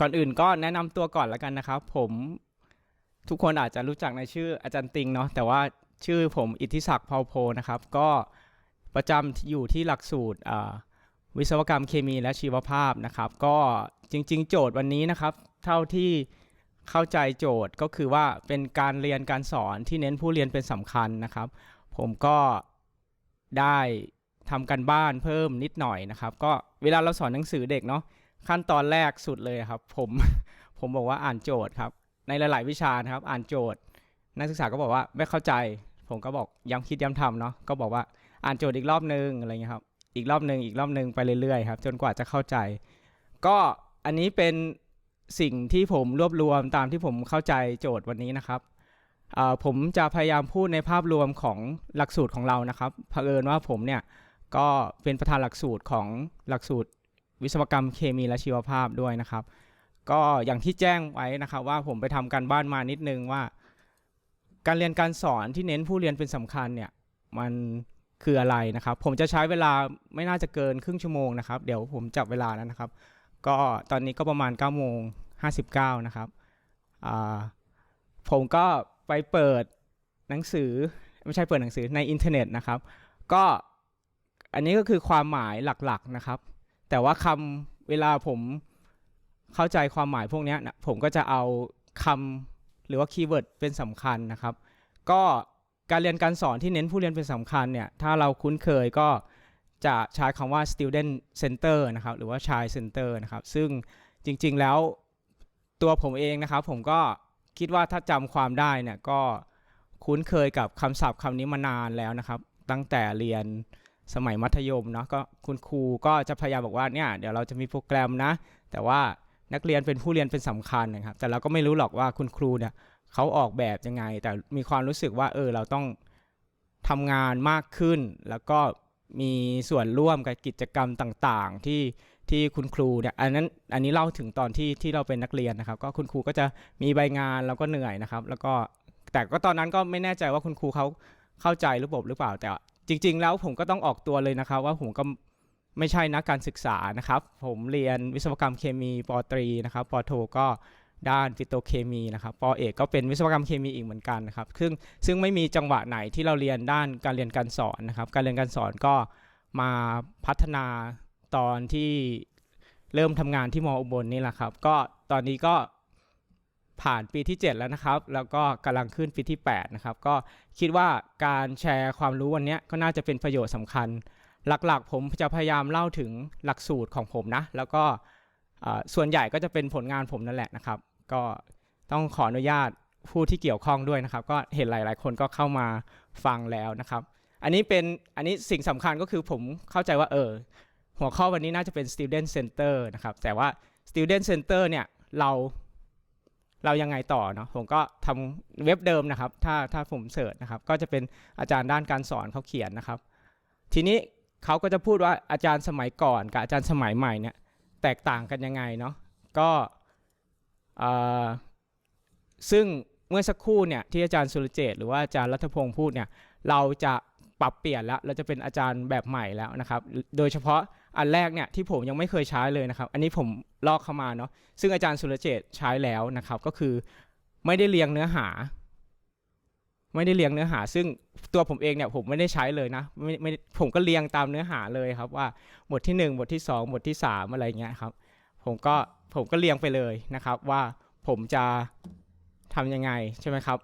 ก่อนอื่นก็แนะนำตัวก่อนแล้วกันนะครับ ผมทุกคนอาจจะรู้จักในชื่ออาจารย์ติงเนาะแต่ว่าชื่อผมอิทธิศักดิ์เผาโพนะครับ ก็ประจำอยู่ที่หลักสูตรวิศวกรรมเคมีและชีวภาพนะครับ ก็จริง ๆ โจทย์วันนี้นะครับ เท่าที่เข้าใจโจทย์ก็คือว่าเป็นการเรียนการสอนที่เน้นผู้เรียนเป็นสำคัญนะครับ ผมก็ได้ทำกันบ้านเพิ่มนิดหน่อยนะครับ ก็เวลาเราสอนหนังสือเด็กเนาะ ขั้นตอนแรกสุดเลยครับ ผมผมบอกว่าอ่านโจทย์ครับ ในหลาย ๆ วิชานะครับ อ่านโจทย์ นักศึกษาก็บอกว่าไม่เข้าใจ ผมก็บอกย้ำคิดย้ำทำเนาะก็บอกว่าอ่านโจทย์อีกรอบนึงอะไรเงี้ยครับ อีกรอบนึงอีกรอบนึงไปเรื่อย ๆ ครับ จนกว่าจะเข้าใจ ก็อันนี้เป็นสิ่งที่ผมรวบรวมตามที่ผมเข้าใจโจทย์วันนี้นะครับผมจะพยายามพูดในภาพรวมของหลักสูตรของเรานะครับเผอิญว่าผมเนี่ยก็เป็นประธานหลักสูตรของหลักสูตร วิศวกรรมเคมีและชีวภาพด้วยนะครับ ก็อย่างที่แจ้งไว้นะครับว่าผมไปทำการบ้านมานิดนึงว่า การเรียนการสอนที่เน้นผู้เรียนเป็นสำคัญเนี่ยมันคืออะไรนะครับ ผมจะใช้เวลาไม่น่าจะเกินครึ่งชั่วโมงนะครับ เดี๋ยวผมจับเวลาแล้วนะครับ ก็ตอนนี้ก็ประมาณ9โมง59นะครับผมก็ไปเปิดหนังสือไม่ใช่เปิดหนังสือในอินเทอร์เน็ตนะครับ ก็อันนี้ก็คือความหมายหลักๆนะครับ แต่ว่าคำเวลาผมเข้าใจความหมายพวกนี้นะผมก็จะเอาคำหรือว่าคีย์เวิร์ดเป็นสำคัญนะครับ ก็การเรียนการสอนที่เน้นผู้เรียนเป็นสำคัญเนี่ยถ้าเราคุ้นเคยก็จะใช้คำว่า student center นะครับ หรือว่า child center นะครับ ซึ่งจริงๆ แล้วตัวผมเองนะครับ ผมก็คิดว่าถ้าจำความได้เนี่ยก็คุ้นเคยกับคำศัพท์คำนี้มานานแล้วนะครับ ตั้งแต่เรียน สมัยมัธยมเนาะก็คุณครูก็จะพยายามบอกว่าเนี่ยเดี๋ยวเราจะมีโปรแกรมนะ แต่ว่านักเรียนเป็นผู้เรียนเป็นสำคัญนะครับ แต่เราก็ไม่รู้หรอกว่าคุณครูเนี่ยเขาออกแบบยังไง แต่มีความรู้สึกว่าเออเราต้องทำงานมากขึ้น แล้วก็มีส่วนร่วมกับกิจกรรมต่างๆ ที่ที่คุณครูเนี่ยอันนั้นอันนี้เล่าถึงตอนที่ที่เราเป็นนักเรียนนะครับ ก็คุณครูก็จะมีใบงานแล้วก็เหนื่อยนะครับ แล้วก็แต่ก็ตอนนั้นก็ไม่แน่ใจว่าคุณครูเขาเข้าใจระบบหรือเปล่า แต่ จริง ๆ แล้วผมก็ต้องออกตัวเลยนะครับ ว่าผมก็ไม่ใช่นักการศึกษานะครับ ผมเรียนวิศวกรรมเคมีปตรีนะครับปโทก็ด้านฟิโตเคมีนะครับปอเอกก็เป็นวิศวกรรมเคมีอีกเหมือนกันนะครับ ซึ่งซึ่งไม่มีจังหวะไหนที่เราเรียนด้านการเรียนการสอนนะครับ การเรียนการสอนก็มาพัฒนาตอนที่เริ่มทำงานที่มอุบลนี่แหละครับ ก็ตอนนี้ก็ ผ่านปีที่ 7 แล้วนะครับ แล้วก็กำลังขึ้นปีที่ 8 นะครับ ก็คิดว่าการแชร์ความรู้วันนี้ก็น่าจะเป็นประโยชน์สำคัญ หลักๆ ผมจะพยายามเล่าถึงหลักสูตรของผมนะ แล้วก็ส่วนใหญ่ก็จะเป็นผลงานผมนั่นแหละนะครับ ก็ต้องขออนุญาตผู้ที่เกี่ยวข้องด้วยนะครับ ก็เห็นหลาย ๆ คนก็เข้ามาฟังแล้วนะครับ อันนี้เป็นอันนี้สิ่งสำคัญก็คือผมเข้าใจว่าเออหัวข้อวันนี้น่าจะเป็น student center นะครับ แต่ว่า student center เนี่ยเรา เรายังไงต่อเนาะผมก็ทำเว็บเดิมนะครับ ถ้าถ้าผมเสิร์ชนะครับ ก็จะเป็นอาจารย์ด้านการสอนเขาเขียนนะครับ ทีนี้เขาก็จะพูดว่าอาจารย์สมัยก่อนกับอาจารย์สมัยใหม่เนี่ยแตกต่างกันยังไงเนาะก็ซึ่งเมื่อสักครู่เนี่ยที่อาจารย์สุรเจตหรือว่าอาจารย์รัฐพงศ์พูดเนี่ยเราจะปรับเปลี่ยนแล้วเราจะเป็นอาจารย์แบบใหม่แล้วนะครับ โดยเฉพาะ อันแรกเนี่ยที่ผมยังไม่เคยใช้เลยนะครับ อันนี้ผมลอกเข้ามาเนาะซึ่งอาจารย์สุรเจตใช้แล้วนะครับ ก็คือไม่ได้เรียงเนื้อหา ไม่ได้เรียงเนื้อหา ซึ่งตัวผมเองเนี่ยผมไม่ได้ใช้เลยนะไม่ไม่ผมก็เรียงตามเนื้อหาเลยครับว่าบทที่ 1 บทที่ 2 บทที่ 3 อะไรเงี้ยครับ ผมก็ผมก็เรียงไปเลยนะครับ ว่าผมจะทำยังไงใช่ไหมครับ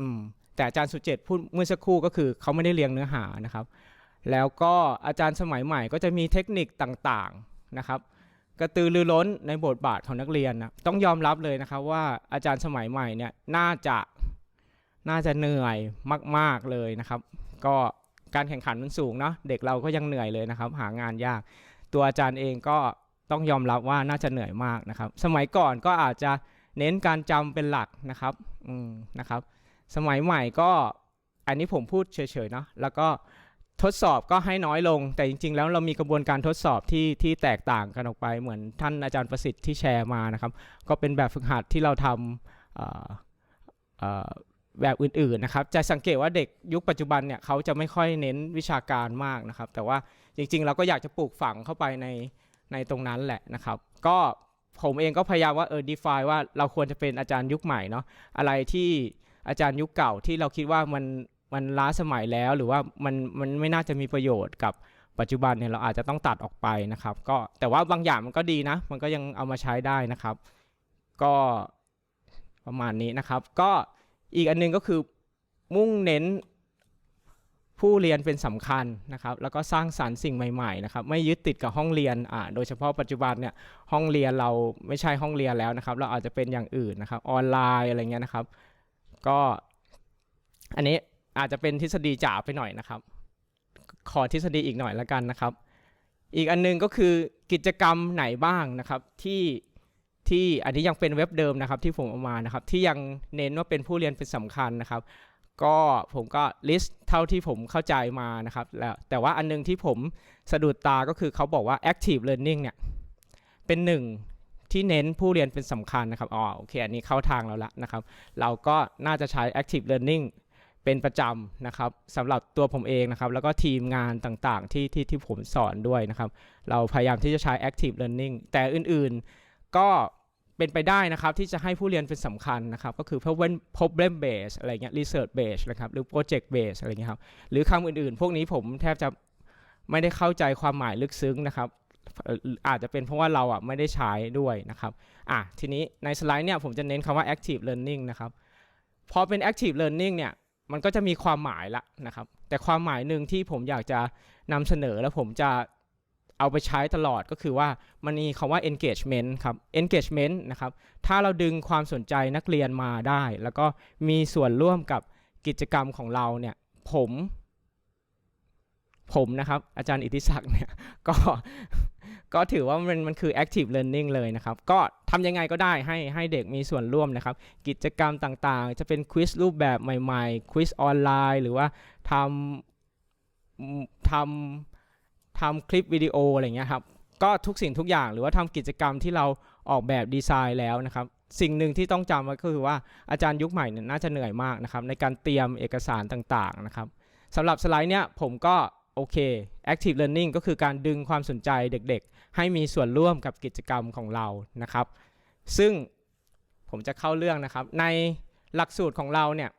อืมแต่อาจารย์สุเจตพูดเมื่อสักครู่ก็คือเขาไม่ได้เรียงเนื้อหานะครับ แล้วก็อาจารย์สมัยใหม่ก็จะมีเทคนิคต่างๆนะครับ กระตือรือร้นในบทบาทของนักเรียนนะต้องยอมรับเลยนะครับว่าอาจารย์สมัยใหม่เนี่ยน่าจะน่าจะเหนื่อยมาก ๆเลยนะครับ ก็การแข่งขันมันสูงเนาะเด็กเราก็ยังเหนื่อยเลยนะครับ หางานยาก ตัวอาจารย์เองก็ต้องยอมรับว่าน่าจะเหนื่อยมากนะครับ สมัยก่อนก็อาจจะเน้นการจำเป็นหลักนะครับอืมนะครับ สมัยใหม่ก็อันนี้ผมพูดเฉยๆเนาะแล้วก็ ทดสอบก็ให้น้อยลง แต่จริง ๆ แล้วเรามีกระบวนการทดสอบที่ที่แตกต่างกันออกไปเหมือนท่านอาจารย์ประสิทธิ์ที่แชร์มานะครับ ก็เป็นแบบฝึกหัดที่เราทำแบบอื่นๆนะครับ จะสังเกตว่าเด็กยุคปัจจุบันเนี่ยเขาจะไม่ค่อยเน้นวิชาการมากนะครับ แต่ว่าจริง ๆ เราก็อยากจะปลูกฝังเข้าไปในในตรงนั้นแหละนะครับ ก็ผมเองก็พยายามว่าเออ define ว่าเราควรจะเป็นอาจารย์ยุคใหม่เนาะอะไรที่อาจารย์ยุคเก่าที่เราคิดว่ามัน มันล้าสมัยแล้วหรือว่ามันมันไม่น่าจะมีประโยชน์กับปัจจุบันเนี่ยเราอาจจะต้องตัดออกไปนะครับ ก็แต่ว่าบางอย่างมันก็ดีนะ มันก็ยังเอามาใช้ได้นะครับ ก็ประมาณนี้นะครับ ก็อีกอันหนึงก็คือมุ่งเน้นผู้เรียนเป็นสำคัญนะครับ แล้วก็สร้างสรรค์สิ่งใหม่ๆนะครับไม่ยึดติดกับห้องเรียนอ่าโดยเฉพาะปัจจุบันเนี่ยห้องเรียนเราไม่ใช่ห้องเรียนแล้วนะครับ เราอาจจะเป็นอย่างอื่นนะครับออนไลน์อะไรเงี้ยนะครับ ก็อันนี้ อาจจะเป็นทฤษฎีจ๋าไปหน่อยนะครับ ขอทฤษฎีอีกหน่อยละกันนะครับ อีกอันหนึงก็คือกิจกรรมไหนบ้างนะครับที่ที่อันนี้ยังเป็นเว็บเดิมนะครับที่ผมเอามานะครับ ที่ยังเน้นว่าเป็นผู้เรียนเป็นสำคัญนะครับ ก็ผมก็ list เท่าที่ผมเข้าใจมานะครับแล้วแต่ว่าอันนึงที่ผมสะดุดตาก็คือเขาบอกว่า active learning เนี่ยเป็นหนึ่งที่เน้นผู้เรียนเป็นสำคัญนะครับ อ๋อ โอเค อันนี้เข้าทางเราละนะครับ เราก็น่าจะใช้ active learning เป็นประจำนะครับสำหรับตัวผมเองนะครับ แล้วก็ทีมงานต่างๆ ที่ที่ที่ผมสอนด้วยนะครับ เราพยายามที่จะใช้ active learning แต่อื่นๆก็เป็นไปได้นะครับที่จะให้ผู้เรียนเป็นสำคัญนะครับ ก็คือ problem problem based อะไรเงี้ย research based นะครับหรือ project based อะไรเงี้ยครับหรือคำอื่นๆ พวกนี้ผมแทบจะไม่ได้เข้าใจความหมายลึกซึ้งนะครับเอ่ออาจจะเป็นเพราะว่าเราอะไม่ได้ใช้ด้วยนะครับอะทีนี้ในสไลด์เนี่ยผมจะเน้นคำว่า active learning นะครับพอเป็น active learning เนี่ย มันก็จะมีความหมายละนะครับ แต่ความหมายหนึ่งที่ผมอยากจะนำเสนอแล้วผมจะเอาไปใช้ตลอดก็คือว่ามันมีคำว่า engagement ครับ engagement นะครับ ถ้าเราดึงความสนใจนักเรียนมาได้ แล้วก็มีส่วนร่วมกับกิจกรรมของเราเนี่ย ผม ผมนะครับ อาจารย์อิทธิศักดิ์เนี่ย ก็ ก็ถือว่ามันมันคือ active learning เลยนะครับ ก็ทำยังไงก็ได้ให้ให้เด็กมีส่วนร่วมนะครับ กิจกรรมต่างๆ จะเป็นควิสรูปแบบใหม่ๆควิสออนไลน์ หรือว่าทำทำทำคลิปวิดีโออะไรเงี้ยครับ ก็ทุกสิ่งทุกอย่างหรือว่าทำกิจกรรมที่เราออกแบบดีไซน์แล้วนะครับ สิ่งหนึ่งที่ต้องจำก็คือว่าอาจารย์ยุคใหม่เนี่ยน่าจะเหนื่อยมากนะครับในการเตรียมเอกสารต่างๆนะครับสำหรับสไลด์เนี่ยผมก็โอเค active learning ก็คือการดึงความสนใจเด็กๆ ให้มีส่วนร่วมกับกิจกรรมของเรานะครับ ซึ่งผมจะเข้าเรื่องนะครับ ในหลักสูตรของเราเนี่ย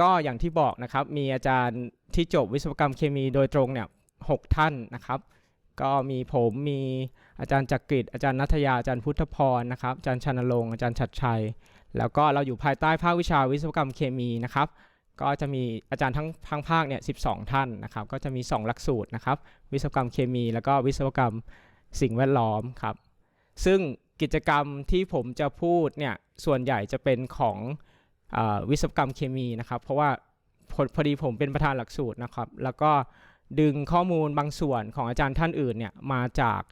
ก็อย่างที่บอกนะครับมีอาจารย์ที่จบวิศวกรรมเคมีโดยตรงเนี่ยหกท่านนะครับ ก็มีผมมีอาจารย์จักริดอาจารย์นัทยาอาจารย์พุทธพรนะครับอาจารย์ชนรงค์อาจารย์ชัดชัย แล้วก็เราอยู่ภายใต้ภาควิชาวิศวกรรมเคมีนะครับ ก็จะมีอาจารย์ทั้งทั้งภาคเนี่ย12ท่านนะครับก็จะมี 2 หลักสูตรนะครับวิศวกรรมเคมี แล้วก็วิศวกรรมสิ่งแวดล้อมครับซึ่งกิจกรรมที่ผมจะพูดเนี่ยส่วนใหญ่จะเป็นของอวิศวกรรมเคมีนะครับ เพราะว่าพอพอดีผมเป็นประธานหลักสูตรนะครับ แล้วก็ดึงข้อมูลบางส่วนของอาจารย์ท่านอื่นเนี่ยมาจาก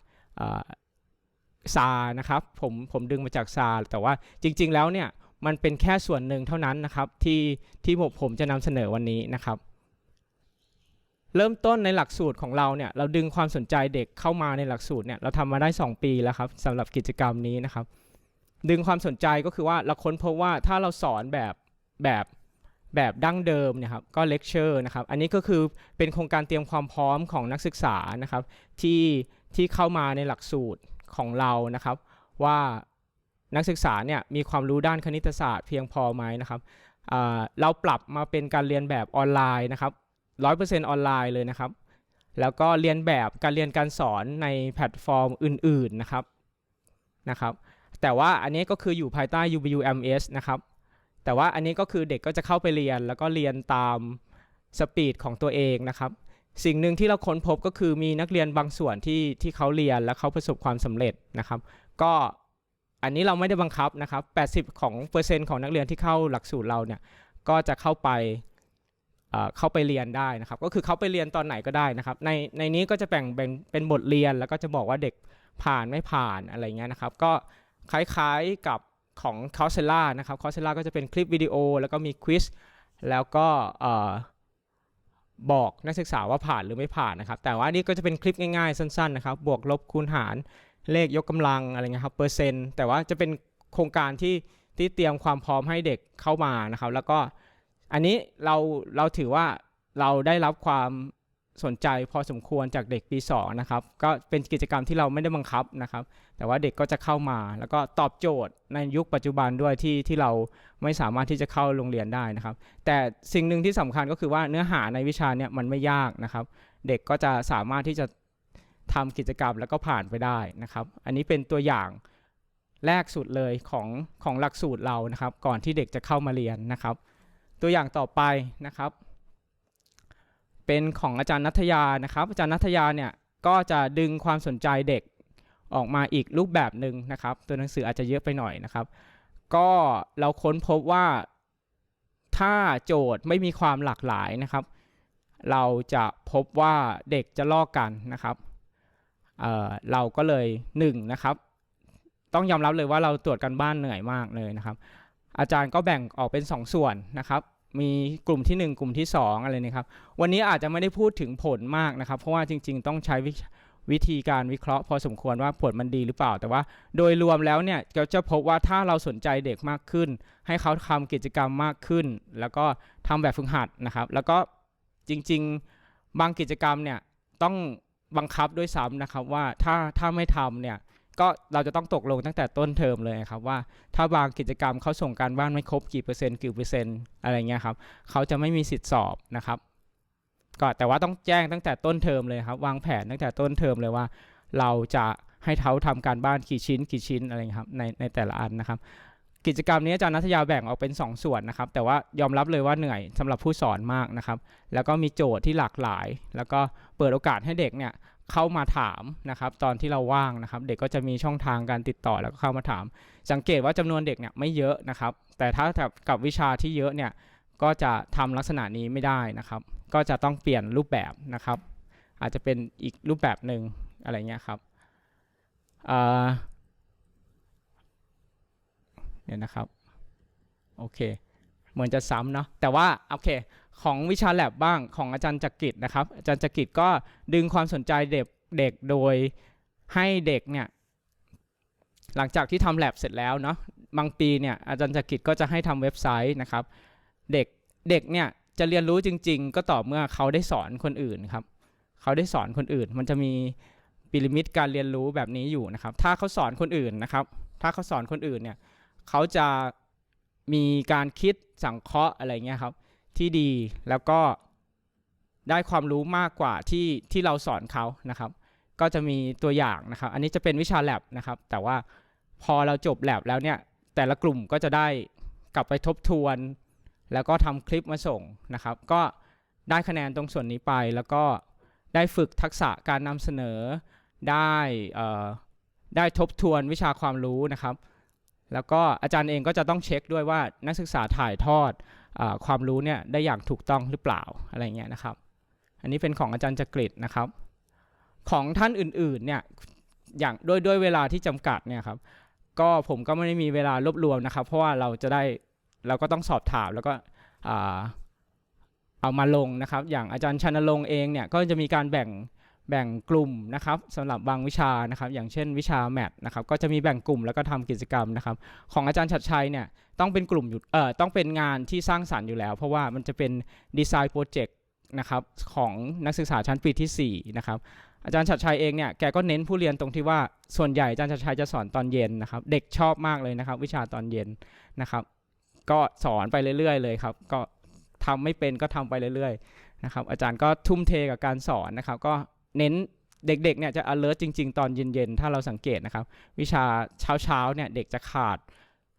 ซานะครับผมผมดึงมาจากซาแต่ว่าจริง ๆ แล้วเนี่ย มันเป็นแค่ส่วนหนึ่งเท่านั้นนะครับที่ที่ผมผมจะนำเสนอวันนี้นะครับ เริ่มต้นในหลักสูตรของเราเนี่ยเราดึงความสนใจเด็กเข้ามาในหลักสูตรเนี่ยเราทำมาได้ 2 ปีแล้วครับสำหรับกิจกรรมนี้นะครับ ดึงความสนใจก็คือว่าเราค้นพบว่าถ้าเราสอนแบบแบบแบบดั้งเดิมเนะครับก็เลคเชอร์นะครับอันนี้ก็คือเป็นโครงการเตรียมความพร้อมของนักศึกษานะครับที่ที่เข้ามาในหลักสูตรของเรานะครับ ว่า นักศึกษาเนี่ยมีความรู้ด้านคณิตศาสตร์เพียงพอไหมนะครับเราปรับมาเป็นการเรียนแบบออนไลน์นะครับร้อยเปอร์เซ็นต์ออนไลน์เลยนะครับ แล้วก็เรียนแบบการเรียนการสอนในแพลตฟอร์มอื่นๆนะครับนะครับ แต่ว่าอันนี้ก็คืออยู่ภายใต้ UBUMS นะครับ แต่ว่าอันนี้ก็คือเด็กก็จะเข้าไปเรียนแล้วก็เรียนตามสปีดของตัวเองนะครับ สิ่งหนึ่งที่เราค้นพบก็คือมีนักเรียนบางส่วนที่ที่เขาเรียนแล้วเขาประสบความสำเร็จนะครับ ก็ อันนี้เราไม่ได้บังคับนะครับ 80 ของเปอร์เซ็นต์ของนักเรียนที่เข้าหลักสูตรเราเนี่ยก็จะเข้าไปเข้าไปเรียนได้นะครับ ก็คือเขาไปเรียนตอนไหนก็ได้นะครับ ในในนี้ก็จะแบ่งเป็นเป็นบทเรียนแล้วก็จะบอกว่าเด็กผ่านไม่ผ่านอะไรเงี้ยนะครับ ก็คล้ายๆกับของ c o u r s e r a นะครับ c o u r s e r a ก็จะเป็นคลิปวิดีโอ แล้วก็มีควิสแล้วก็บอกนักศึกษาว่าผ่านหรือไม่ผ่านนะครับ แต่ว่านี่ก็จะเป็นคลิปง่ายๆ สั้นๆนะครับ บวกลบคูณหาร เลขยกกำลังอะไรเงี้ยครับเปอร์เซ็นต์แต่ว่าจะเป็นโครงการที่ที่เตรียมความพร้อมให้เด็กเข้ามานะครับ แล้วก็อันนี้เราเราถือว่าเราได้รับความสนใจพอสมควรจากเด็กปี2นะครับก็เป็นกิจกรรมที่เราไม่ได้บังคับนะครับ แต่ว่าเด็กก็จะเข้ามา แล้วก็ตอบโจทย์ในยุคปัจจุบันด้วยที่ที่เราไม่สามารถที่จะเข้าโรงเรียนได้นะครับ แต่สิ่งหนึ่งที่สำคัญก็คือว่าเนื้อหาในวิชาเนี่ยมันไม่ยากนะครับ เด็กก็จะสามารถที่จะ ทำกิจกรรมแล้วก็ผ่านไปได้นะครับ อันนี้เป็นตัวอย่างแรกสุดเลยของของหลักสูตรเรานะครับ ก่อนที่เด็กจะเข้ามาเรียนนะครับ ตัวอย่างต่อไปนะครับ เป็นของอาจารย์นัทยานะครับ อาจารย์นัทยาเนี่ยก็จะดึงความสนใจเด็กออกมาอีกรูปแบบหนึ่งนะครับ ตัวหนังสืออาจจะเยอะไปหน่อยนะครับ ก็เราค้นพบว่าถ้าโจทย์ไม่มีความหลากหลายนะครับ เราจะพบว่าเด็กจะลอกกันนะครับ เเราก็เลยหนึ่งนะครับต้องยอมรับเลยว่าเราตรวจกันบ้านเหนื่อยมากเลยนะครับ อาจารย์ก็แบ่งออกเป็น 2 ส่วนนะครับมีกลุ่มทีหนึ่1 กลุ่มที่ 2 อะไรนะครับ วันนี้อาจจะไม่ได้พูดถึงผลมากนะครับ เพราะว่าจริง ๆ ต้องใช้วิวิธีการวิเคราะห์พอสมควรว่าผลมันดีหรือเปล่า แต่ว่าโดยรวมแล้วเนี่ยก็จะพบว่าถ้าเราสนใจเด็กมากขึ้น ให้เขาทำกิจกรรมมากขึ้น แล้วก็ทำแบบฝึกหัดนะครับ แล้วก็จริง ๆ บางกิจกรรมเนี่ยต้อง บังคับด้วยซ้ำนะครับว่าถ้าถ้าไม่ทำเนี่ยก็เราจะต้องตกลงตั้งแต่ต้นเทอมเลยครับว่าถ้าบางกิจกรรมเขาส่งการบ้านไม่ครบกี่เปอร์เซ็นต์กี่เปอร์เซ็นต์อะไรเงี้ยครับเขาจะไม่มีสิทธิ์สอบนะครับ ก็แต่ว่าต้องแจ้งตั้งแต่ต้นเทอมเลยครับวางแผนตั้งแต่ต้นเทอมเลยว่า เราจะให้เขาทำการบ้านกี่ชิ้นกี่ชิ้นอะไรเงี้ยครับในในแต่ละอันนะครับ กิจกรรมนี้อาจารย์นัทยาแบ่งออกเป็น 2 ส่วนนะครับ แต่ว่ายอมรับเลยว่าเหนื่อยสำหรับผู้สอนมากนะครับ แล้วก็มีโจทย์ที่หลากหลาย แล้วก็เปิดโอกาสให้เด็กเนี่ยเข้ามาถามนะครับตอนที่เราว่างนะครับ เด็กก็จะมีช่องทางการติดต่อแล้วก็เข้ามาถาม สังเกตว่าจำนวนเด็กเนี่ยไม่เยอะนะครับ แต่ถ้ากับวิชาที่เยอะเนี่ยก็จะทำลักษณะนี้ไม่ได้นะครับ ก็จะต้องเปลี่ยนรูปแบบนะครับ อาจจะเป็นอีกรูปแบบหนึ่งอะไรเงี้ยครับ เนี่ยนะครับโอเคเหมือนจะซ้ำเนาะแต่ว่าโอเคของวิชาแลบบ้างของอาจารย์จักริดนะครับ อาจารย์จักริดก็ดึงความสนใจเด็กเด็กโดยให้เด็กเนี่ยหลังจากที่ทำแลบเสร็จแล้วเนาะบางปีเนี่ยอาจารย์จักริดก็จะให้ทำเว็บไซต์นะครับ เด็กเด็กเนี่ยจะเรียนรู้จริง ๆ ก็ต่อเมื่อเขาได้สอนคนอื่นครับเขาได้สอนคนอื่น มันจะมีปิรามิดการเรียนรู้แบบนี้อยู่นะครับ ถ้าเขาสอนคนอื่นนะครับ ถ้าเขาสอนคนอื่นเนี่ย เขาจะมีการคิดสังเคราะห์อะไรเงี้ยครับ ที่ดีแล้วก็ได้ความรู้มากกว่าที่ที่เราสอนเขานะครับ ก็จะมีตัวอย่างนะครับ อันนี้จะเป็นวิชาแลบนะครับ แต่ว่าพอเราจบแลบแล้วเนี่ย แต่ละกลุ่มก็จะได้กลับไปทบทวน แล้วก็ทำคลิปมาส่งนะครับ ก็ได้คะแนนตรงส่วนนี้ไปแล้วก็ได้ฝึกทักษะการนำเสนอได้ได้ทบทวนวิชาความรู้นะครับ แล้วก็อาจารย์เองก็จะต้องเช็คด้วยว่านักศึกษาถ่ายทอดอความรู้เนี่ยได้อย่างถูกต้องหรือเปล่าอะไรเงี้ยนะครับ อันนี้เป็นของอาจารย์จักริดนะครับ ของท่านอื่นๆเนี่ยอย่างด้วยด้วยเวลาที่จำกัดเนี่ยครับก็ผมก็ไม่ได้มีเวลารวบรวมนะครับ เพราะว่าเราจะได้เราก็ต้องสอบถามแล้วก็เอามาลงนะครับ อย่างอาจารย์ชนรงเองเนี่ยก็จะมีการแบ่ง แบ่งกลุ่มนะครับสำหรับบางวิชานะครับ อย่างเช่นวิชาแมทนะครับก็จะมีแบ่งกลุ่มแล้วก็ทำกิจกรรมนะครับ ของอาจารย์ชัดชัยเนี่ยต้องเป็นกลุ่มอยู่เอ่อต้องเป็นงานที่สร้างสรรค์อยู่แล้ว เพราะว่ามันจะเป็นดีไซน์โปรเจกต์นะครับของนักศึกษาชั้นปีที่4นะครับอาจารย์ชัดชัยเองเนี่ยแกก็เน้นผู้เรียนตรงที่ว่าส่วนใหญ่อาจารย์ชัดชัยจะสอนตอนเย็นนะครับ เด็กชอบมากเลยนะครับ วิชาตอนเย็นนะครับ ก็สอนไปเรื่อยๆ เลยครับ ก็ทำไม่เป็นก็ทำไปเรื่อยๆนะครับอาจารย์ก็ทุ่มเทกับการสอนนะครับ ก็ เน้นเด็กๆเนี่ยจะ alert จริง ๆ ตอนเย็นๆ ถ้าเราสังเกตนะครับ วิชาเช้าๆเนี่ยเด็กจะขาด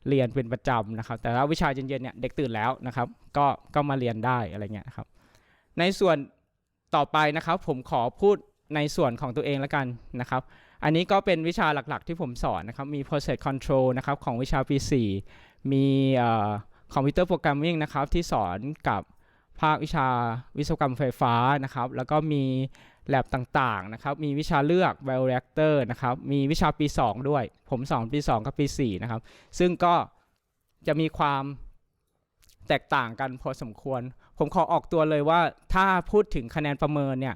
เรียนเป็นประจำนะครับ แต่ว่าวิชาเย็นๆเนี่ยเด็กตื่นแล้วนะครับ ก็ก็มาเรียนได้อะไรเงี้ยครับ ในส่วนต่อไปนะครับ ผมขอพูดในส่วนของตัวเองแล้วกันนะครับ อันนี้ก็เป็นวิชาหลักๆ ที่ผมสอนนะครับ มี process control นะครับของวิชาปี4มีคอมพิวเตอร์โปรแกรมมิ่งนะครับที่สอนกับภาควิชาวิศวกรรมไฟฟ้านะครับ แล้วก็มี แลบต่างๆนะครับ มีวิชาเลือก bioreactor นะครับ มีวิชาปี 2 ด้วย ผมสอนปี 2 กับปี 4 นะครับ ซึ่งก็จะมีความแตกต่างกันพอสมควร ผมขอออกตัวเลยว่าถ้าพูดถึงคะแนนประเมินเนี่ย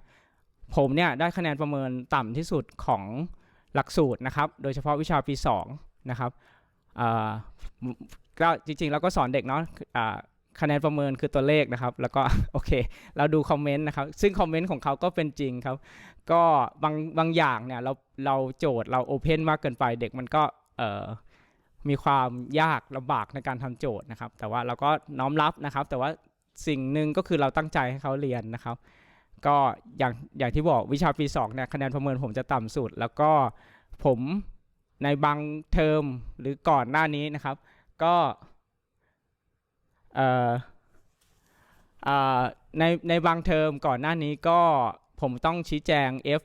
ผมเนี่ยได้คะแนนประเมินต่ำที่สุดของหลักสูตรนะครับ โดยเฉพาะวิชาปี 2 นะครับก็จริงๆแล้วก็สอนเด็กเนาะ คะแนนประเมินคือตัวเลขนะครับ แล้วก็โอเค เราดูคอมเมนต์นะครับ ซึ่งคอมเมนต์ของเขาก็เป็นจริงครับ ก็บางบางอย่างเนี่ยเราเราโจทย์เราโอเพนมากเกินไปเด็กมันก็เอ่อมีความยากลำบากในการทำโจทย์นะครับ แต่ว่าเราก็น้อมรับนะครับ แต่ว่าสิ่งหนึ่งก็คือเราตั้งใจให้เขาเรียนนะครับ ก็อย่างอย่างที่บอกวิชาปี2เนี่ยคะแนนประเมินผมจะต่ำสุด แล้วก็ผมในบางเทอมหรือก่อนหน้านี้นะครับ ก็ ในในบางเทอมก่อนหน้านี้ก็ผมต้องชี้แจง F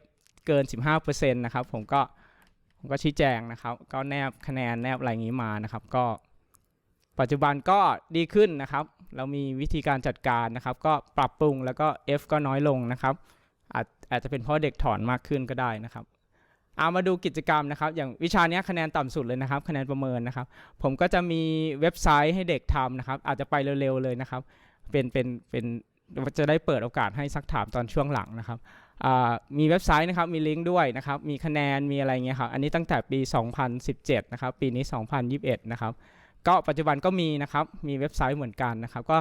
เกิน 15%นะครับ ผมก็ผมก็ชี้แจงนะครับ ก็แนบคะแนนแนบอะไรอย่างนี้มานะครับ ก็ ปัจจุบันก็ดีขึ้นนะครับ เรามีวิธีการจัดการนะครับ ก็ปรับปรุงแล้วก็ F ก็น้อยลงนะครับอาจอาจจะเป็นเพราะเด็กถอนมากขึ้นก็ได้นะครับ เอามาดูกิจกรรมนะครับอย่างวิชานี้คะแนนต่ำสุดเลยนะครับคะแนนประเมินนะครับ ผมก็จะมีเว็บไซต์ให้เด็กทำนะครับ อาจจะไปเร็วๆเลยนะครับ เป็นเป็นเป็นจะได้เปิดโอกาสให้ซักถามตอนช่วงหลังนะครับมีเว็บไซต์นะครับมีลิงก์ด้วยนะครับมีคะแนนมีอะไรเงี้ยครับอันนี้ตั้งแต่ปี 2017 นะครับปีนี้ 2021 นะครับก็ปัจจุบันก็มีนะครับมีเว็บไซต์เหมือนกันนะครับ ก็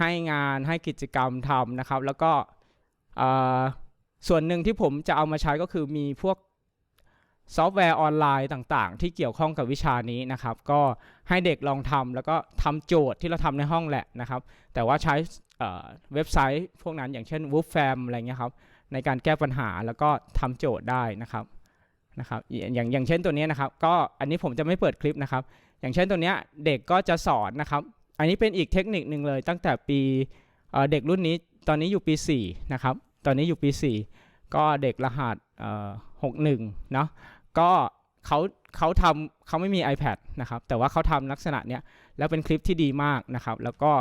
ให้งานให้กิจกรรมทำนะครับ แล้วก็ส่วนหนึ่งที่ผมจะเอามาใช้ก็คือมีพวก ซอฟต์แวร์ออนไลน์ต่างๆ ที่เกี่ยวข้องกับวิชานี้นะครับ ก็ให้เด็กลองทำแล้วก็ทำโจทย์ที่เราทำในห้องแหละนะครับ แต่ว่าใช้เว็บไซต์พวกนั้นอย่างเช่น Woofam อะไรเงี้ยครับในการแก้ปัญหาแล้วก็ทำโจทย์ได้นะครับนะครับอย่างอย่างเช่นตัวนี้นะครับ ก็อันนี้ผมจะไม่เปิดคลิปนะครับ อย่างเช่นตัวเนี้ยเด็กก็จะสอนนะครับ อันนี้เป็นอีกเทคนิคหนึ่งเลย ตั้งแต่ปีเอ่อเด็กรุ่นนี้ตอนนี้อยู่ปี4นะครับตอนนี้อยู่ปี4 ก็เด็กรหัสเอ่อ61เนาะก็เขาเขาทำเขาไม่มี iPad นะครับ แต่ว่าเขาทำลักษณะเนี้ยแล้วเป็นคลิปที่ดีมากนะครับ แล้วก็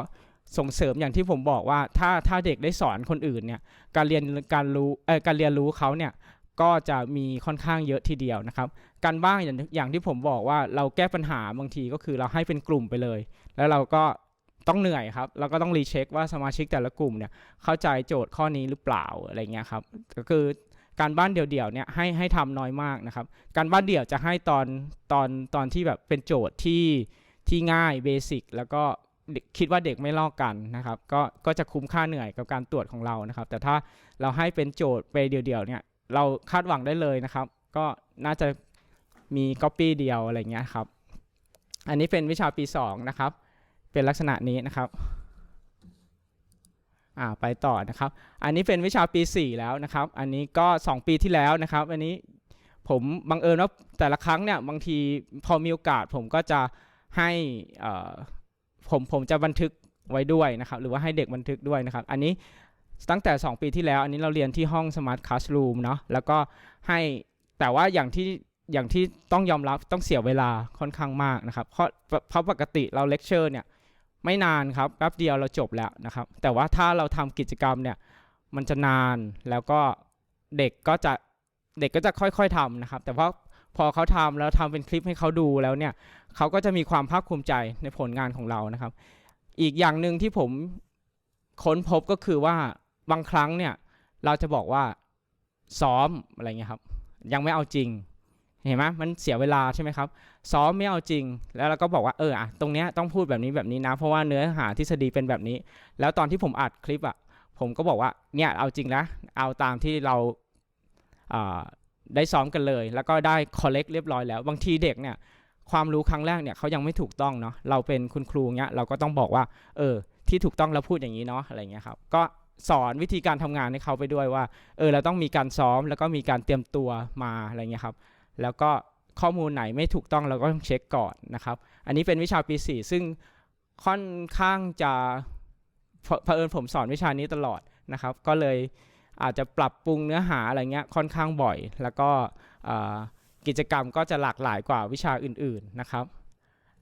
ส่งเสริมอย่างที่ผมบอกว่าถ้าถ้าเด็กได้สอนคนอื่นเนี่ยการเรียนการรู้เอ่อการเรียนรู้เขาเนี่ยก็จะมีค่อนข้างเยอะทีเดียวนะครับ การบ้างอย่างอย่างที่ผมบอกว่าเราแก้ปัญหาบางทีก็คือเราให้เป็นกลุ่มไปเลย แล้วเราก็ ต้องเหนื่อยครับเราก็ต้องรีเช็คว่าสมาชิกแต่ละกลุ่มเนี่ยเข้าใจโจทย์ข้อนี้หรือเปล่าอะไรเงี้ยครับก็คือการบ้านเดี่ยวๆเนี่ยให้ให้ทำน้อยมากนะครับ การบ้านเดี่ยวจะให้ตอนตอนตอนที่แบบเป็นโจทย์ที่ที่ง่ายเบสิกแล้วก็คิดว่าเด็กไม่ลอกกันนะครับก็ก็จะคุ้มค่าเหนื่อยกับการตรวจของเรานะครับ แต่ถ้าเราให้เป็นโจทย์ไปเดี่ยวๆเนี่ยเราคาดหวังได้เลยนะครับ ก็น่าจะมีก๊อปปี้เดียวอะไรเงี้ยครับ อันนี้เป็นวิชาปี 2 นะครับ เป็นลักษณะนี้นะครับอ่าไปต่อนะครับ อันนี้เป็นวิชาปี 4 แล้วนะครับ อันนี้ก็ 2 ปีที่แล้วนะครับ อันนี้ผมบังเอิญว่าแต่ละครั้งเนี่ยบางทีพอมีโอกาสผมก็จะให้ผมผมจะบันทึกไว้ด้วยนะครับ หรือว่าให้เด็กบันทึกด้วยนะครับ อันนี้ตั้งแต่ 2 ปีที่แล้ว อันนี้เราเรียนที่ห้อง Smart Classroom เนาะแล้วก็ให้แต่ว่าอย่างที่อย่างที่ต้องยอมรับต้องเสียเวลาค่อนข้างมากนะครับ เพราะเพราะปกติเราเลคเชอร์เนี่ย ไม่นานครับแป๊บเดียวเราจบแล้วนะครับ แต่ว่าถ้าเราทำกิจกรรมเนี่ยมันจะนานแล้วก็เด็กก็จะเด็กก็จะค่อยๆทำนะครับ แต่ว่าพอเขาทำแล้วทำเป็นคลิปให้เขาดูแล้วเนี่ยเขาก็จะมีความภาคภูมิใจในผลงานของเรานะครับ อีกอย่างหนึ่งที่ผมค้นพบก็คือว่าบางครั้งเนี่ยเราจะบอกว่าซ้อมอะไรเงี้ยครับ ยังไม่เอาจริง เห็นไหมมันเสียเวลาใช่ไหมครับ ซ้อมไม่เอาจริง แล้วเราก็บอกว่าเอออะตรงเนี้ยต้องพูดแบบนี้แบบนี้นะ เพราะว่าเนื้อหาทฤษฎีเป็นแบบนี้ แล้วตอนที่ผมอัดคลิปอะผมก็บอกว่าเนี่ยเอาจริงนะ เอาตามที่เราได้ซ้อมกันเลย แล้วก็ได้ collect เรียบร้อยแล้ว บางทีเด็กเนี่ยความรู้ครั้งแรกเนี่ยเขายังไม่ถูกต้องเนาะ เราเป็นคุณครูเงี้ยเราก็ต้องบอกว่า เออ ที่ถูกต้องเราพูดอย่างนี้เนาะอะไรเงี้ยครับ ก็สอนวิธีการทำงานให้เขาไปด้วยว่า เออเราต้องมีการซ้อมแล้วก็มีการเตรียมตัวมาอะไรเงี้ยครับ แล้วก็ข้อมูลไหนไม่ถูกต้องเราก็ต้องเช็คก่อนนะครับ อันนี้เป็นวิชาปี 4 ซึ่งค่อนข้างจะเผเอิญผมสอนวิชานี้ตลอดนะครับ ก็เลยอาจจะปรับปรุงเนื้อหาอะไรเงี้ยค่อนข้างบ่อย แล้วก็กิจกรรมก็จะหลากหลายกว่าวิชาอื่นๆนะครับ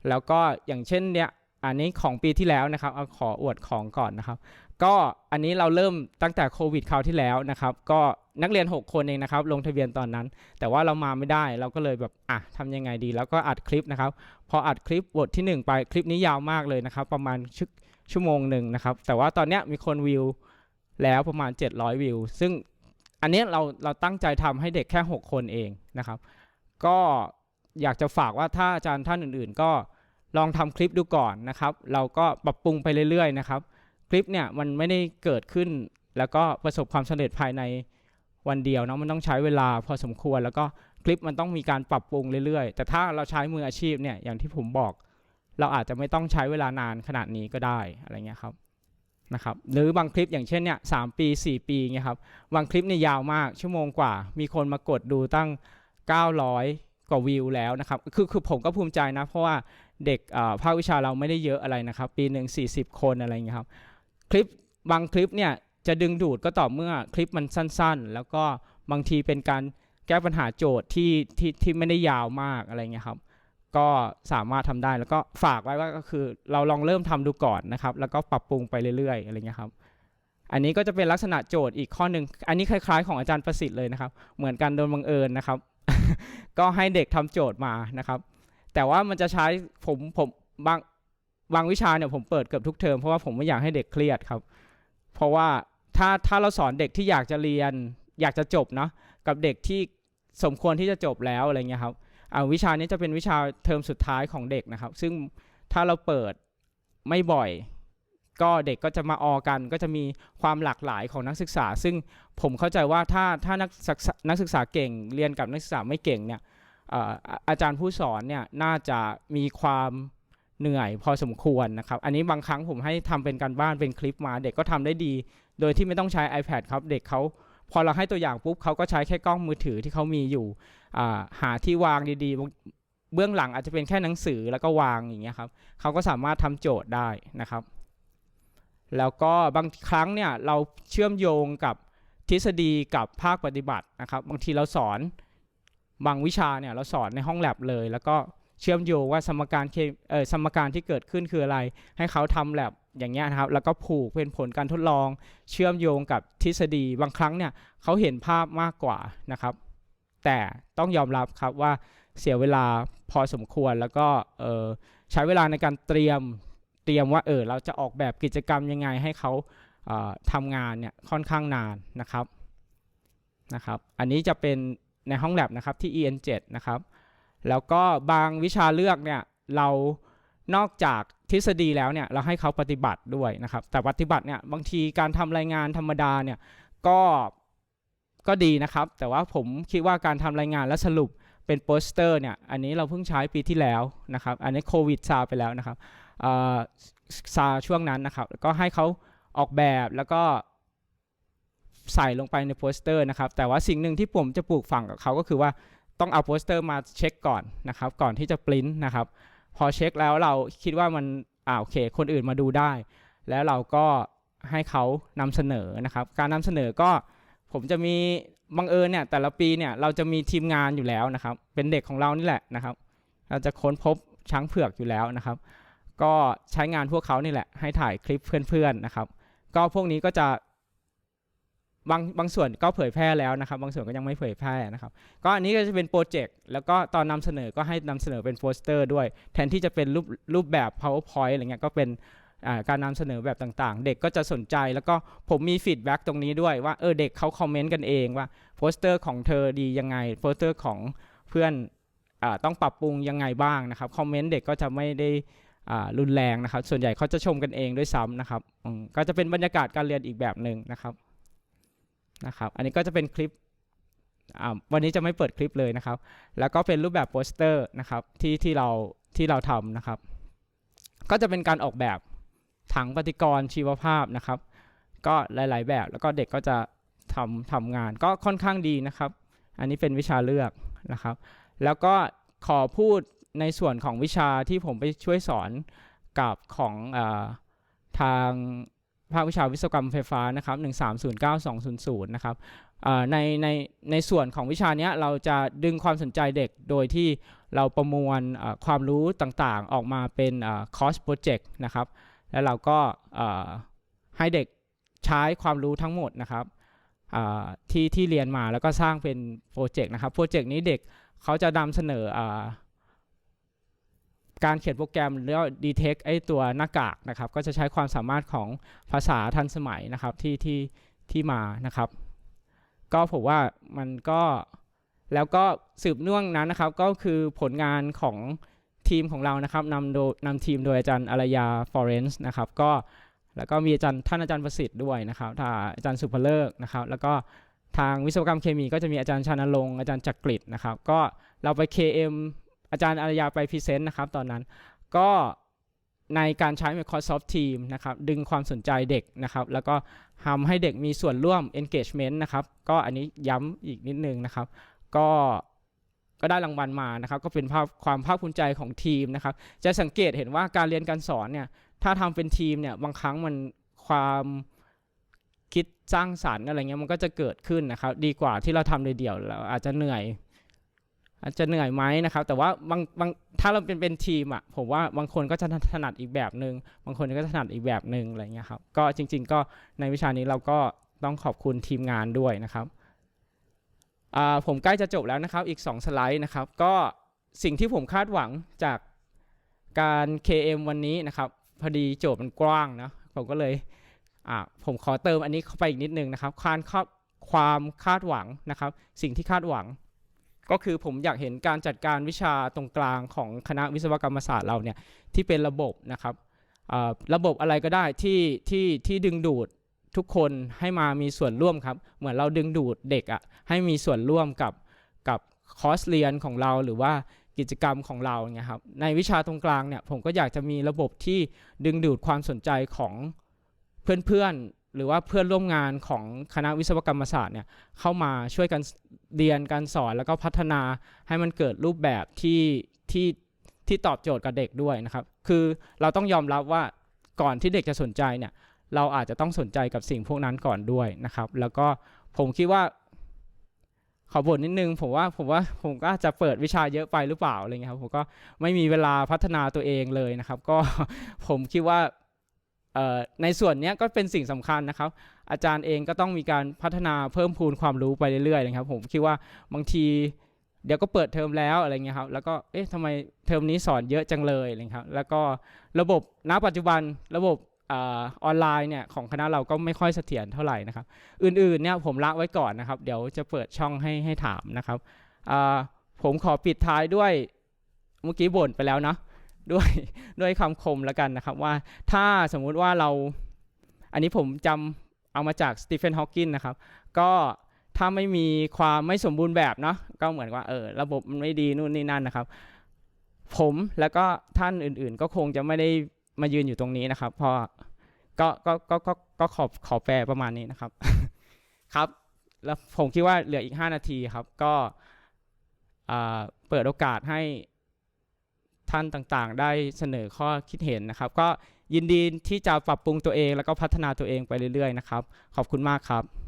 แล้วก็อย่างเช่นเนี้ย อันนี้ของปีที่แล้วนะครับเอาขออวดของก่อนนะครับ ก็อันนี้เราเริ่มตั้งแต่โควิดคราวที่แล้วนะครับ ก็นักเรียน 6 คนเองนะครับ ลงทะเบียนตอนนั้น แต่ว่าเรามาไม่ได้เราก็เลยแบบอะทำยังไงดี แล้วก็อัดคลิปนะครับ พออัดคลิปบทที่ 1 ไปคลิปนี้ยาวมากเลยนะครับ ประมาณชั่วชั่วโมงหนึ่งนะครับ แต่ว่าตอนเนี้ยมีคนวิวแล้วประมาณ 700 วิว ซึ่งอันนี้เราเราตั้งใจทำให้เด็กแค่ 6 คนเองนะครับ ก็อยากจะฝากว่าถ้าอาจารย์ท่านอื่น ๆ ก็ ลองทำคลิปดูก่อนนะครับ เราก็ปรับปรุงไปเรื่อยๆนะครับ คลิปเนี่ยมันไม่ได้เกิดขึ้น แล้วก็ประสบความสำเร็จภายในวันเดียวเนาะมันต้องใช้เวลาพอสมควร แล้วก็คลิปมันต้องมีการปรับปรุงเรื่อยๆ แต่ถ้าเราใช้มืออาชีพเนี่ยอย่างที่ผมบอก เราอาจจะไม่ต้องใช้เวลานานขนาดนี้ก็ได้อะไรเงี้ยครับนะครับหรือบางคลิปอย่างเช่นเนี่ยสามปี 4 ปีเงี้ยครับบางคลิปเนี่ยยาวมากชั่วโมงกว่า มีคนมากดดูตั้ง 900 กว่าวิวแล้วนะครับ คือคือผมก็ภูมิใจนะ เพราะว่าเด็กภาควิชาเราไม่ได้เยอะอะไรนะครับ ปีหนึ่ง40 คนอะไรเงี้ยครับ คลิปบางคลิปเนี่ยจะดึงดูดก็ต่อเมื่อคลิปมันสั้นๆ แล้วก็บางทีเป็นการแก้ปัญหาโจทย์ที่ที่ที่ไม่ได้ยาวมากอะไรเงี้ยครับ ก็สามารถทำได้แล้วก็ฝากไว้ว่าก็คือเราลองเริ่มทำดูก่อนนะครับ แล้วก็ปรับปรุงไปเรื่อยๆอะไรเงี้ยครับ อันนี้ก็จะเป็นลักษณะโจทย์อีกข้อหนึ่งอันนี้คล้ายๆ ของอาจารย์ประสิทธิ์เลยนะครับ เหมือนกันโดนบังเอิญนะครับ ก็ให้เด็กทำโจทย์มานะครับ แต่ว่ามันจะใช้ผมผมบางบางวิชาเนี่ยผมเปิดเกือบทุกเทอมเพราะว่าผมไม่อยากให้เด็กเครียดครับ เพราะว่าถ้าถ้าเราสอนเด็กที่อยากจะเรียน อยากจะจบเนาะกับเด็กที่สมควรที่จะจบแล้วอะไรเงี้ยครับอ่าวิชานี้จะเป็นวิชาเทอมสุดท้ายของเด็กนะครับ ซึ่งถ้าเราเปิดไม่บ่อย ก็เด็กก็จะมาออกัน ก็จะมีความหลากหลายของนักศึกษา ซึ่งผมเข้าใจว่าถ้าถ้านักศึกษานักศึกษาเก่งเรียนกับนักศึกษาไม่เก่งเนี่ยอาจารย์ผู้สอนเนี่ยน่าจะมีความเหนื่อยพอสมควรนะครับ อันนี้บางครั้งผมให้ทำเป็นการบ้านเป็นคลิปมา เด็กก็ทำได้ดี โดยที่ไม่ต้องใช้ iPad ครับ เด็กเขาพอเราให้ตัวอย่างปุ๊บเขาก็ใช้แค่กล้องมือถือที่เขามีอยู่หาที่วางดีๆ เบื้องหลังอาจจะเป็นแค่หนังสือแล้วก็วางอย่างเงี้ยครับเขาก็สามารถทำโจทย์ได้นะครับ แล้วก็บางครั้งเนี่ยเราเชื่อมโยงกับทฤษฎีกับภาคปฏิบัตินะครับ บางทีเราสอนบางวิชาเนี่ยเราสอนในห้องแลบเลย แล้วก็เชื่อมโยงว่าสมการเคเออสมการที่เกิดขึ้นคืออะไร ให้เขาทำแลบอย่างเงี้ยนะครับ แล้วก็ผูกเป็นผลการทดลอง เชื่อมโยงกับทฤษฎี บางครั้งเนี่ยเขาเห็นภาพมากกว่านะครับ แต่ต้องยอมรับครับว่าเสียเวลาพอสมควรแล้วก็ใช้เวลาในการเตรียม เตรียมว่าเออเราจะออกแบบกิจกรรมยังไงให้เขาเอ่อทำงานเนี่ยค่อนข้างนานนะครับนะครับ อันนี้จะเป็นในห้องแลบนะครับที่ EN7 นะครับ แล้วก็บางวิชาเลือกเนี่ยเรานอกจากทฤษฎีแล้วเนี่ยเราให้เขาปฏิบัติด้วยนะครับ แต่ปฏิบัติเนี่ยบางทีการทำรายงานธรรมดาเนี่ยก็ก็ดีนะครับ แต่ว่าผมคิดว่าการทำรายงานและสรุปเป็นโปสเตอร์เนี่ยอันนี้เราเพิ่งใช้ปีที่แล้วนะครับ อันนี้โควิดซาไปแล้วนะครับ ซาช่วงนั้นนะครับก็ให้เขาออกแบบแล้วก็ใส่ลงไปในโปสเตอร์นะครับ แต่ว่าสิ่งหนึ่งที่ผมจะปลูกฝังกับเขาก็คือว่าต้องเอาโปสเตอร์มาเช็คก่อนนะครับ ก่อนที่จะปริ้นนะครับ พอเช็คแล้วเราคิดว่ามันอ่าโอเค คนอื่นมาดูได้ แล้วเราก็ให้เขานำเสนอนะครับ การนำเสนอก็ผมจะมีบังเอิญเนี่ยแต่ละปีเนี่ยเราจะมีทีมงานอยู่แล้วนะครับ เป็นเด็กของเรานี่แหละนะครับ เราจะค้นพบช้างเผือกอยู่แล้วนะครับ ก็ใช้งานพวกเขานี่แหละให้ถ่ายคลิปเพื่อนๆนะครับ ก็พวกนี้ก็จะบางบางส่วนก็เผยแพร่แล้วนะครับ บางส่วนก็ยังไม่เผยแพร่นะครับ ก็อันนี้ก็จะเป็นโปรเจกต์แล้วก็ตอนนำเสนอก็ให้นำเสนอเป็นโปสเตอร์ด้วย แทนที่จะเป็นรูปรูปแบบ powerpoint อะไรเงี้ยก็เป็นการนำเสนอแบบต่างๆ เด็กก็จะสนใจแล้วก็ผมมีฟีดแบ็กตรงนี้ด้วยว่าเออเด็กเขาคอมเมนต์กันเองว่าโปสเตอร์ของเธอดียังไงโปสเตอร์ของเพื่อนอต้องปรับปรุงยังไงบ้างนะครับคอมเมนต์เด็กก็จะไม่ได้ รุนแรงนะครับ ส่วนใหญ่เขาจะชมกันเองด้วยซ้ำนะครับก็จะเป็นบรรยากาศการเรียนอีกแบบหนึ่งนะครับนะครับ อันนี้ก็จะเป็นคลิปวันนี้จะไม่เปิดคลิปเลยนะครับ แล้วก็เป็นรูปแบบโปสเตอร์นะครับที่ที่เราที่เราทำนะครับ ก็จะเป็นการออกแบบถังปฏิกรณ์ชีวภาพนะครับ ก็หลาย ๆ แบบแล้วก็เด็กก็จะทำทำงานก็ค่อนข้างดีนะครับ อันนี้เป็นวิชาเลือกนะครับ แล้วก็ขอพูด ในส่วนของวิชาที่ผมไปช่วยสอนกับของอาทางภาควิชาวิศวกรรมไฟฟ้านะครับ1309200 นะครับในในในส่วนของวิชานี้เราจะดึงความสนใจเด็กโดยที่เราประมวลความรู้ต่างๆ ออกมาเป็นคอร์สโปรเจกต์นะครับ แล้วเราก็ให้เด็กใช้ความรู้ทั้งหมดนะครับที่ที่เรียนมาแล้วก็สร้างเป็นโปรเจกต์นะครับ โปรเจกต์นี้เด็กเขาจะนำเสนออ การเขียนโปรแกรมแล้ว detect ไอตัวหน้ากากนะครับ ก็จะใช้ความสามารถของภาษาทันสมัยนะครับที่ที่ที่มานะครับ ก็ผมว่ามันก็แล้วก็สืบเนื่องนั้นนะครับ ก็คือผลงานของทีมของเรานะครับนำโดยนำทีมโดยอาจารย์อารยาฟอเรนซ์นะครับ ก็แล้วก็มีอาจารย์ท่านอาจารย์ประสิทธิ์ด้วยนะครับทาอาจารย์สุภเลิกนะครับ แล้วก็ทางวิศวกรรมเคมีก็จะมีอาจารย์ชานรงค์อาจารย์จักริดนะครับ ก็เราไป KM อาจารย์อารยาไปพรีเซนต์นะครับตอนนั้น ก็ในการใช้ Microsoft Team นะครับดึงความสนใจเด็กนะครับแล้วก็ทำให้เด็กมีส่วนร่วม engagement นะครับก็อันนี้ย้ำอีกนิดนึงนะครับ ก็ก็ได้รางวัลมานะครับ ก็เป็นภาพความภาคภูมิใจของทีมนะครับ จะสังเกตเห็นว่าการเรียนการสอนเนี่ยถ้าทำเป็นทีมเนี่ยบางครั้งมันความคิดสร้างสรรค์อะไรเงี้ยมันก็จะเกิดขึ้นนะครับ ดีกว่าที่เราทำโดยเดี่ยวเราอาจจะเหนื่อย อาจจะเหนื่อยไหมนะครับ แต่ว่าบางบางถ้าเราเป็นเป็นทีมอะผมว่าบางคนก็จะถนัดอีกแบบหนึ่งบางคนก็ถนัดอีกแบบหนึ่งอะไรเงี้ยครับก็จริง ๆ ก็ในวิชานี้เราก็ต้องขอบคุณทีมงานด้วยนะครับผมใกล้จะจบแล้วนะครับอีก 2 สไลด์นะครับ ก็สิ่งที่ผมคาดหวังจากการ KM วันนี้นะครับ พอดีโจทย์มันกว้างนะผมก็เลยผมขอเติมอันนี้เข้าไปอีกนิดนึงนะครับความคาดความคาดหวังนะครับ สิ่งที่คาดหวัง ก็คือผมอยากเห็นการจัดการวิชาตรงกลางของคณะวิศวกรรมศาสตร์เราเนี่ยที่เป็นระบบนะครับระบบอะไรก็ได้ที่ที่ที่ดึงดูดทุกคนให้มามีส่วนร่วมครับ เหมือนเราดึงดูดเด็กอะ่ะให้มีส่วนร่วมกับกับคอร์สเรียนของเราหรือว่ากิจกรรมของเราเนี่ยครับในวิชาตรงกลางเนี่ยผมก็อยากจะมีระบบที่ดึงดูดความสนใจของเพื่อนๆ หรือว่าเพื่อนร่วมงานของคณะวิศวกรรมศาสตร์เนี่ยเข้ามาช่วยกันเรียนการสอนแล้วก็พัฒนาให้มันเกิดรูปแบบที่ที่ที่ตอบโจทย์กับเด็กด้วยนะครับ คือเราต้องยอมรับว่าก่อนที่เด็กจะสนใจเนี่ยเราอาจจะต้องสนใจกับสิ่งพวกนั้นก่อนด้วยนะครับ แล้วก็ผมคิดว่า ขอบ่นนิดนึง ผมว่าผมว่าผมก็จะเปิดวิชาเยอะไปหรือเปล่าอะไรเงี้ยครับผมก็ไม่มีเวลาพัฒนาตัวเองเลยนะครับ ก็ผมคิดว่า ในส่วนนี้ก็เป็นสิ่งสำคัญนะครับ อาจารย์เองก็ต้องมีการพัฒนาเพิ่มพูนความรู้ไปเรื่อยๆนะครับ ผมคิดว่าบางทีเดี๋ยวก็เปิดเทอมแล้วอะไรเงี้ยครับ แล้วก็ เอ๊ะทำไมเทอมนี้สอนเยอะจังเลยอะไรครับ แล้วก็ระบบ ณ ปัจจุบัน ระบบออนไลน์เนี่ยของคณะเราก็ไม่ค่อยเสถียรเท่าไหร่นะครับ อื่นๆเนี่ยผมละไว้ก่อนนะครับ เดี๋ยวจะเปิดช่องให้ให้ถามนะครับ ผมขอปิดท้ายด้วย เมื่อกี้บ่นไปแล้วเนาะ ด้วยด้วยคำคมแล้วกันนะครับว่าถ้าสมมุติว่าเราอันนี้ผมจำเอามาจากสตีเฟนฮอว์กินนะครับ ก็ถ้าไม่มีความไม่สมบูรณ์แบบเนาะก็เหมือนว่าเออระบบมันไม่ดีนู่นนี่นั่นนะครับ ผมแล้วก็ท่านอื่นๆ ก็คงจะไม่ได้มายืนอยู่ตรงนี้นะครับเพราะก็ก็ก็ก็ก็ขอขอแปลประมาณนี้นะครับ ครับ แล้วผมคิดว่าเหลืออีก 5 นาทีครับ ก็เปิดโอกาสให้ ท่านต่างๆ ได้เสนอข้อคิดเห็นนะครับ ก็ยินดีที่จะปรับปรุงตัวเองแล้วก็พัฒนาตัวเองไปเรื่อยๆนะครับ ขอบคุณมากครับ